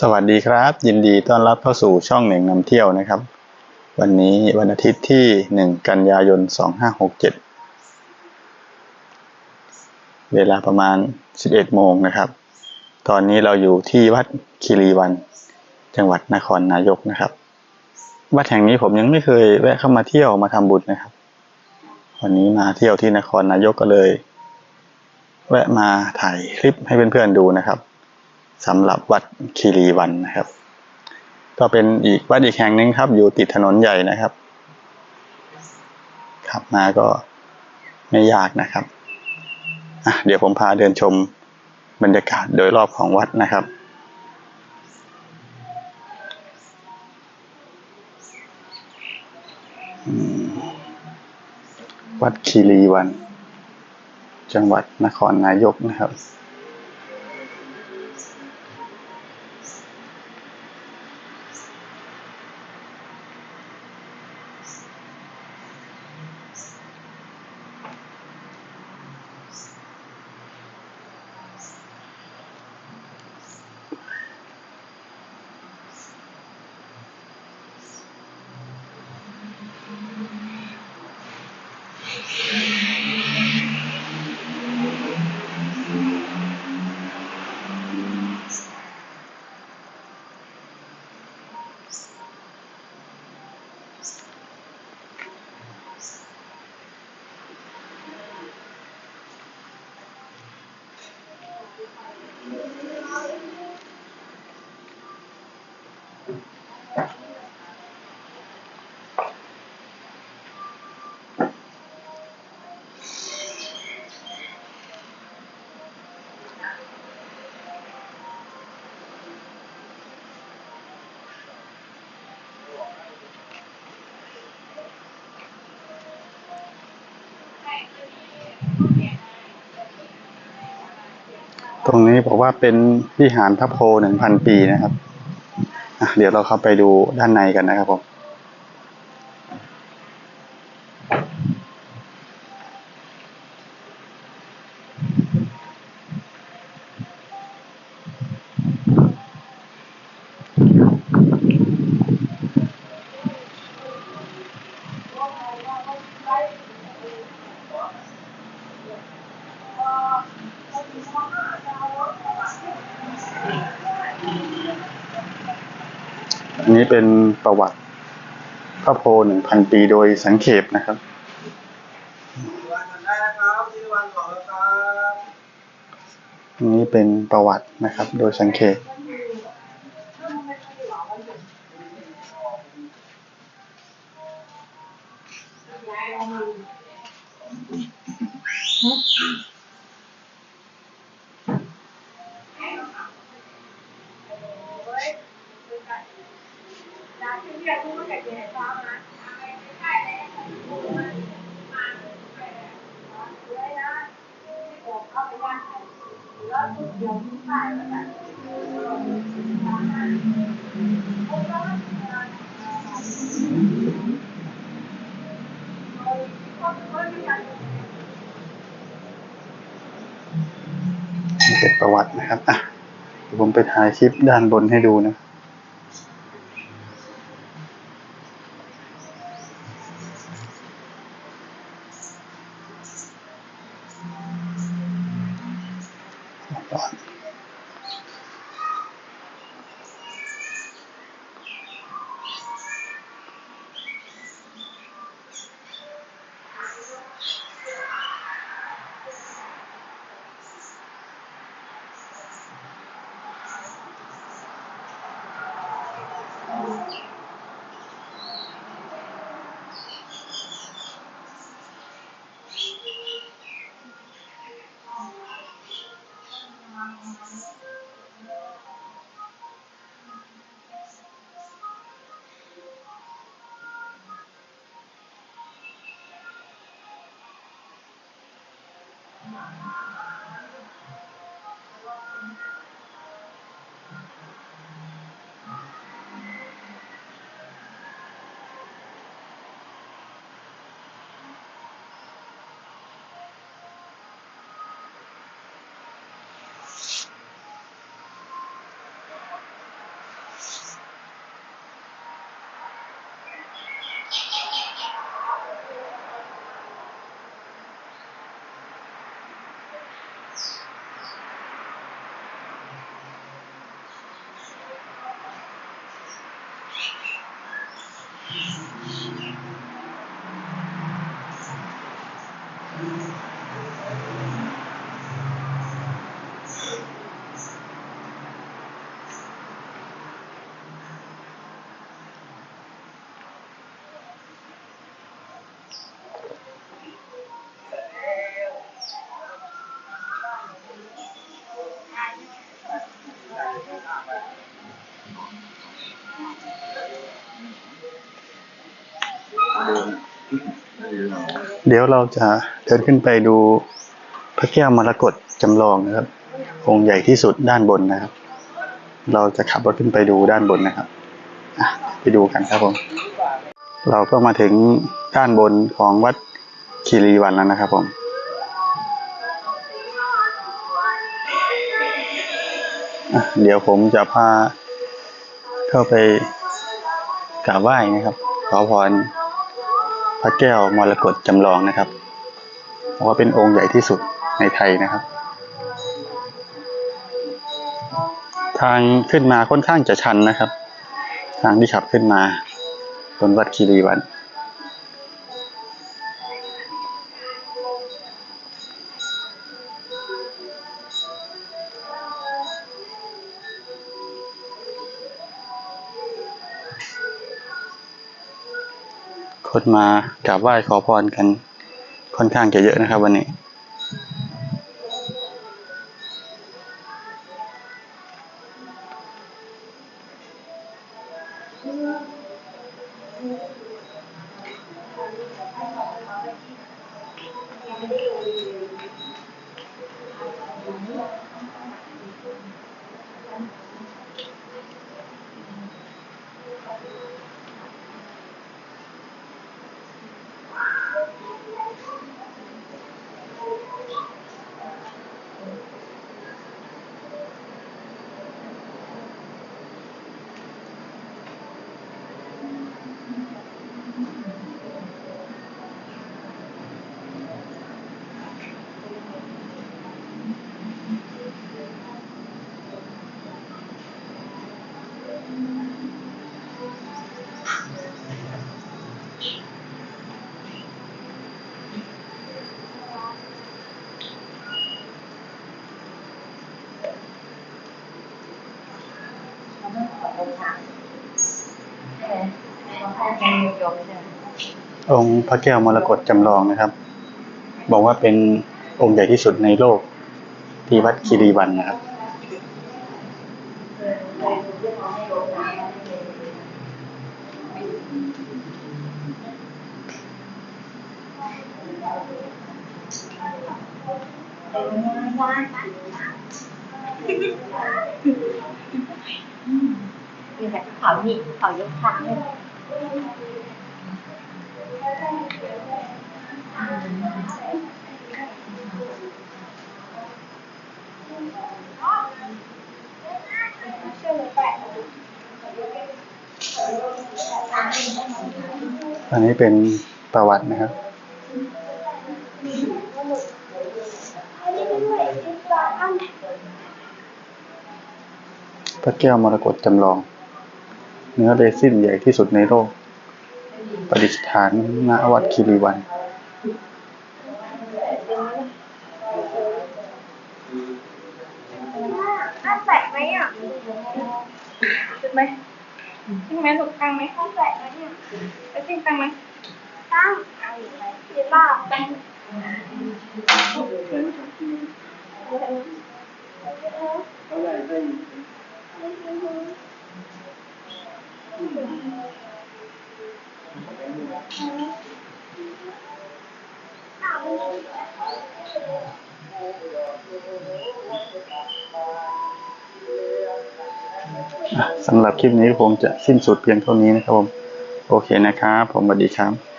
สวัสดีครับ ยินดีต้อนรับเข้าสู่ช่องหนึ่งนำเที่ยวนะครับ วันนี้วันอาทิตย์ที่หนึ่งกันยายนสองห้าหกเจ็ดเวลาประมาณสิบเอ็ดโมงนะครับ ตอนนี้เราอยู่ที่วัดคีรีวัน จังหวัดนครนายกนะครับ วัดแห่งนี้ผมยังไม่เคยแวะเข้ามาเที่ยวมาทำบุญนะครับ วันนี้มาเที่ยวที่นครนายกก็เลย แวะมาถ่ายคลิปให้เพื่อนๆดูนะครับ สำหรับวัดคีรีวันนะครับ ก็เป็นอีกวัดอีกแห่งหนึ่งครับ อยู่ติดถนนใหญ่นะครับ ขับมาก็ไม่ยากนะครับเดี๋ยวผมพาเดินชมบรรยากาศโดยรอบของวัดนะครับ วัดคีรีวัน จังหวัดนครนายกนะครับ ตรงนี้บอกว่าเป็นวิหารพระโพหนึ่งพันปีนะครับ เดี๋ยวเราเข้าไปดูด้านในกันนะครับผม อันนี้เป็นประวัติพระโพหนึ่งพันปีโดยสังเขปนะครับอันนี้เป็นประวัตินะครับ โดยสังเขป เป็นประวัตินะครับ อะผมไปถ่ายคลิปด้านบนให้ดูนะ อ เดี๋ยวเราจะเดินขึ้นไปดูพระแก้วมรกตจำลองนะครับ องค์ใหญ่ที่สุดด้านบนนะครับ เราจะขับรถขึ้นไปดูด้านบนนะครับไปดูกันครับผมเราก็มาถึงด้านบนของวัดคีรีวันแล้วนะครับผมเดี๋ยวผมจะพาเข้าไปกราบไหว้นะครับ ขอพร พระแก้วมรกตจำลองนะครับเพราะว่าเป็นองค์ใหญ่ที่สุดในไทยนะครับ ทางขึ้นมาค่อนข้างจะชันนะครับ ทางที่ขับขึ้นมาบนวัดคีรีวัน คนมากราบไหว้ขอพรกันค่อนข้างจะเยอะนะครับ วันนี้ องค์พระแก้วมรกตจำลองนะครับ บอกว่าเป็นองค์ใหญ่ที่สุดในโลก ที่วัดคีรีวันนะครับมีแต่เขาหนีเขายกทางเลย อันนี้เป็นประวัตินะครับ พระแก้วมรกตจำลอง เนื้อเรซินใหญ่ที่สุดในโลกประดิษฐานณวัดคีรีวัน ข้าแตกไหมอะถูกไหมใช่ไหมถูกตังไหมข้าแตกไหมเนี่ยไปจริงตังไหมตั้งเอาอยู่ไปเดี๋ยวบ้าไปอะ สำหรับคลิปนี้ผมจะสิ้นสุดเพียงเท่านี้นะครับผม โอเคนะครับ ผมสวัสดีครับ